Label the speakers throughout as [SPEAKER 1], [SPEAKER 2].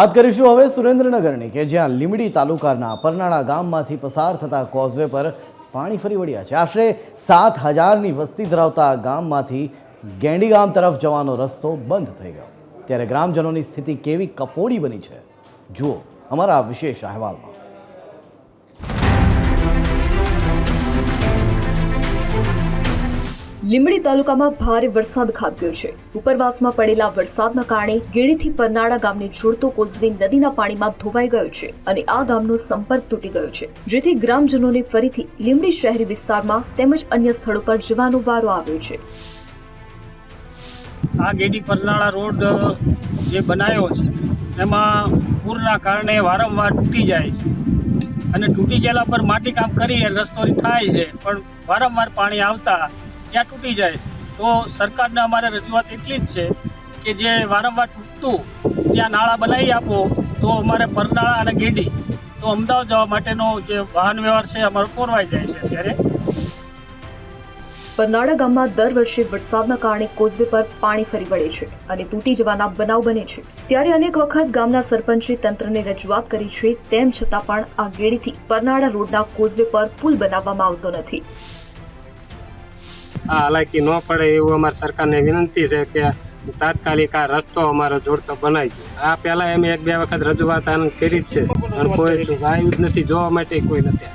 [SPEAKER 1] વાત કરીશું હવે સુરેન્દ્રનગરની કે જ્યાં લીમડી તાલુકાના પરનાળા ગામમાંથી પસાર થતા કોઝવે પર પાણી ફરી વળ્યા છે. આશરે સાત હજારની વસ્તી ધરાવતા ગામમાંથી ગેંડી ગામ તરફ જવાનો રસ્તો બંધ થઈ ગયો. ત્યારે ગ્રામજનોની સ્થિતિ કેવી કફોડી બની છે? જુઓ અમારા વિશેષ અહેવાલમાં.
[SPEAKER 2] લીંબડી તાલુકામાં ભારે વરસાદ ખાબક્યો છે. ઉપરવાસમાં પડેલા વરસાદના કારણે ગેડીથી પરનાળા ગામને જોડતો કોઝવે નદીના પાણીમાં ધોવાઈ ગયો છે અને આ ગામનો સંપર્ક તૂટી ગયો છે. જેથી ગ્રામજનોને ફરીથી લીંબડી શહેરી વિસ્તારમાં તેમજ અન્ય સ્થળો પર જવાનો વારો આવ્યો છે.
[SPEAKER 3] આ ગેડી પરનાળા રોડ, જે બનાવ્યો છે, એમાં પૂરના કારણે વારંવાર તૂટી જાય છે. અને તૂટી ગયેલા પર માટી કામ કરી રસ્તો થાય છે, પણ વારંવાર પાણી આવતા ત્યાં તૂટી જાય. તો સરકારને અમારે રજૂઆત એટલી જ છે કે જે વારંવાર તૂટતું ત્યાં નાળા બનાવી આપો, તો અમારે પરનાળા અને ગેડી, તો અમદાવાદ જવા માટેનો જે વાહન વ્યવહાર છે અમારો કોરવાઈ જાય છે અત્યારે.
[SPEAKER 2] પરનાળા ગામમાં દર વર્ષે વરસાદના કારણે કોઝવે પર પાણી ફરી વળે છે અને તૂટી જવાના બનાવ બને છે. ત્યારે અનેક વખત ગામના સરપંચે તંત્રને રજૂઆત કરી છે, તેમ છતાં પણ આ ગેડીથી પરનાળા રોડના કોઝવે પર પુલ બનાવવામાં આવતો નથી.
[SPEAKER 4] આ હાલાકી ન પડે એવું અમારી સરકારને વિનંતી છે કે તાત્કાલિક આ રસ્તો અમારો જોડતો બનાવી દો. આ પહેલાં અમે એક બે વખત રજૂઆત આનંદ કરી છે. પણ કોઈ આવ્યું જ નથી, જોવા માટે કોઈ નથી.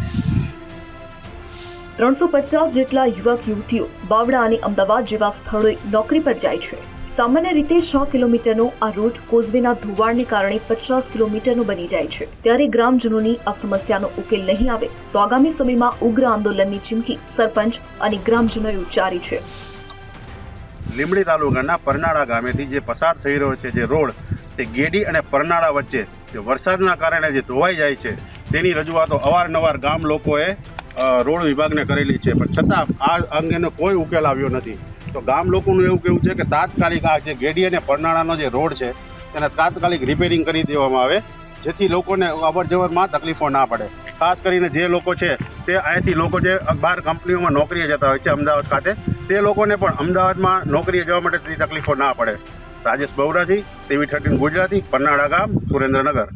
[SPEAKER 2] ત્રણસો પચાસ જેટલા યુવક, યુવતીઓ બાવડા અને અમદાવાદ જેવા સ્થળોએ નોકરી પર જાય છે. સામાન્ય રીતે છ કિલોમીટરનો આ રૂટ કોઝવેના ધોવાણને કારણે પચાસ કિલોમીટરનો બની જાય છે. ત્યારે ગ્રામજનોની આ સમસ્યાનો ઉકેલ નહીં આવે તો આગામી સમયમાં ઉગ્ર આંદોલનની ચીમકી સરપંચ અને ગ્રામજનોએ ઉચ્ચારી છે.
[SPEAKER 5] લીમડી તાલુકાના પરનાળા ગામેથી જે પસાર થઈ રહ્યો છે જે રોડ, તે ગેડી અને પરનાળા વચ્ચે જે વરસાદના કારણે જે ધોવાઈ જાય છે, તેની રજૂઆતો અવારનવાર ગામ લોકોએ રોડ વિભાગને કરેલી છે. પણ છતાં આ અંગેનો કોઈ ઉકેલ આવ્યો નથી. તો ગામ લોકોનું એવું કહેવું છે કે તાત્કાલિક આ જે ગેડી અને પરનાળાનો જે રોડ છે, તેને તાત્કાલિક રિપેરિંગ કરી દેવામાં આવે, જેથી લોકોને અવર જવરમાં તકલીફો ના પડે. ખાસ કરીને જે લોકો છે, તે અહીંયાથી લોકો જે બહાર કંપનીઓમાં નોકરીએ જતા હોય છે અમદાવાદ ખાતે, તે લોકોને પણ અમદાવાદમાં નોકરીએ જવા માટે તકલીફો ના પડે. રાજેશ બહુરાજી ટીવી થર્ટીન ગુજરાતી, પરનાળા ગામ, સુરેન્દ્રનગર.